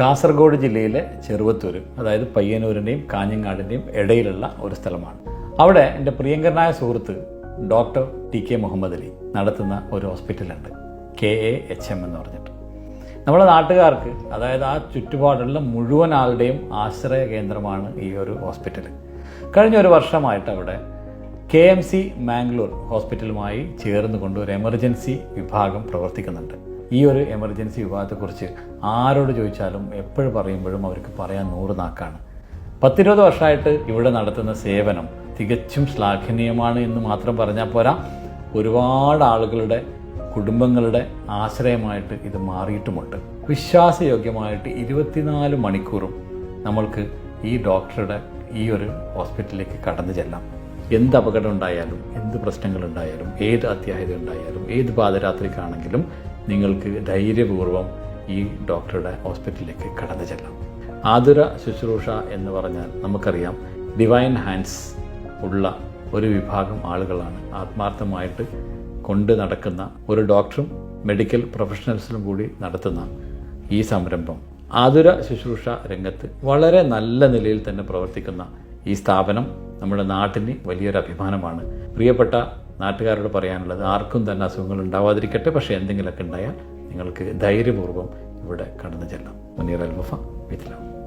കാസർഗോഡ് ജില്ലയിലെ ചെറുവത്തൂർ അതായത് പയ്യന്നൂരിന്റെയും കാഞ്ഞങ്ങാടിന്റെയും ഇടയിലുള്ള ഒരു സ്ഥലമാണ്. അവിടെ എന്റെ പ്രിയങ്കരനായ സുഹൃത്ത് doctor T K Muhammad Ali നടത്തുന്ന ഒരു ഹോസ്പിറ്റലുണ്ട് കെ എ എച്ച് എം എന്ന് പറഞ്ഞിട്ട്. നമ്മുടെ നാട്ടുകാർക്ക് അതായത് ആ ചുറ്റുപാടുള്ള മുഴുവൻ ആളുടെയും ആശ്രയ കേന്ദ്രമാണ് ഈ ഒരു ഹോസ്പിറ്റൽ കഴിഞ്ഞ ഒരു വർഷമായിട്ട് അവിടെ കെ എം സി മാംഗ്ലൂർ ഹോസ്പിറ്റലുമായി ചേർന്നുകൊണ്ട് ഒരു എമർജൻസി വിഭാഗം പ്രവർത്തിക്കുന്നുണ്ട്. ഈ ഒരു എമർജൻസി വിഭാഗത്തെക്കുറിച്ച് ആരോട് ചോദിച്ചാലും എപ്പോഴും പറയുമ്പോഴും അവർക്ക് പറയാൻ നൂറ് നാക്കാണ്. പത്തിരുപത് വർഷമായിട്ട് ഇവിടെ നടത്തുന്ന സേവനം തികച്ചും ശ്ലാഘനീയമാണ് എന്ന് മാത്രം പറഞ്ഞാൽ പോരാ. ഒരുപാട് ആളുകളുടെ കുടുംബങ്ങളുടെ ആശ്രയമായിട്ട് ഇത് മാറിയിട്ടുമുണ്ട്. വിശ്വാസയോഗ്യമായിട്ട് ഇരുപത്തിനാല് മണിക്കൂറും നമ്മൾക്ക് ഈ ഡോക്ടറുടെ ഈ ഒരു ഹോസ്പിറ്റലിലേക്ക് കടന്നു ചെല്ലാം. എന്ത് അപകടം ഉണ്ടായാലും എന്ത് പ്രശ്നങ്ങൾ ഉണ്ടായാലും ഏത് അത്യാഹിതം ഉണ്ടായാലും ഏത് പാതിരാത്രിക്കാണെങ്കിലും നിങ്ങൾക്ക് ധൈര്യപൂർവം ഈ ഡോക്ടറുടെ ഹോസ്പിറ്റലിലേക്ക് കടന്നു ചെല്ലാം. ആതുര ശുശ്രൂഷ എന്ന് പറഞ്ഞാൽ നമുക്കറിയാം ഡിവൈൻ ഹാൻഡ്സ് ഉള്ള ഒരു വിഭാഗം ആളുകളാണ് ആത്മാർത്ഥമായിട്ട് കൊണ്ട് നടക്കുന്ന ഒരു ഡോക്ടറും മെഡിക്കൽ പ്രൊഫഷണൽസിനും കൂടി നടത്തുന്ന ഈ സംരംഭം. ആതുര ശുശ്രൂഷ രംഗത്ത് വളരെ നല്ല നിലയിൽ തന്നെ പ്രവർത്തിക്കുന്ന ഈ സ്ഥാപനം നമ്മുടെ നാട്ടിന് വലിയൊരു അഭിമാനമാണ്. പ്രിയപ്പെട്ട നാട്ടുകാരോട് പറയാനുള്ളത് ആർക്കും തന്നെ അസുഖങ്ങൾ ഉണ്ടാവാതിരിക്കട്ടെ പക്ഷേ എന്തെങ്കിലുമൊക്കെ ഉണ്ടായാൽ നിങ്ങൾക്ക് ധൈര്യപൂർവം ഇവിടെ കടന്നു ചെല്ലാം. Munir Almufa with love.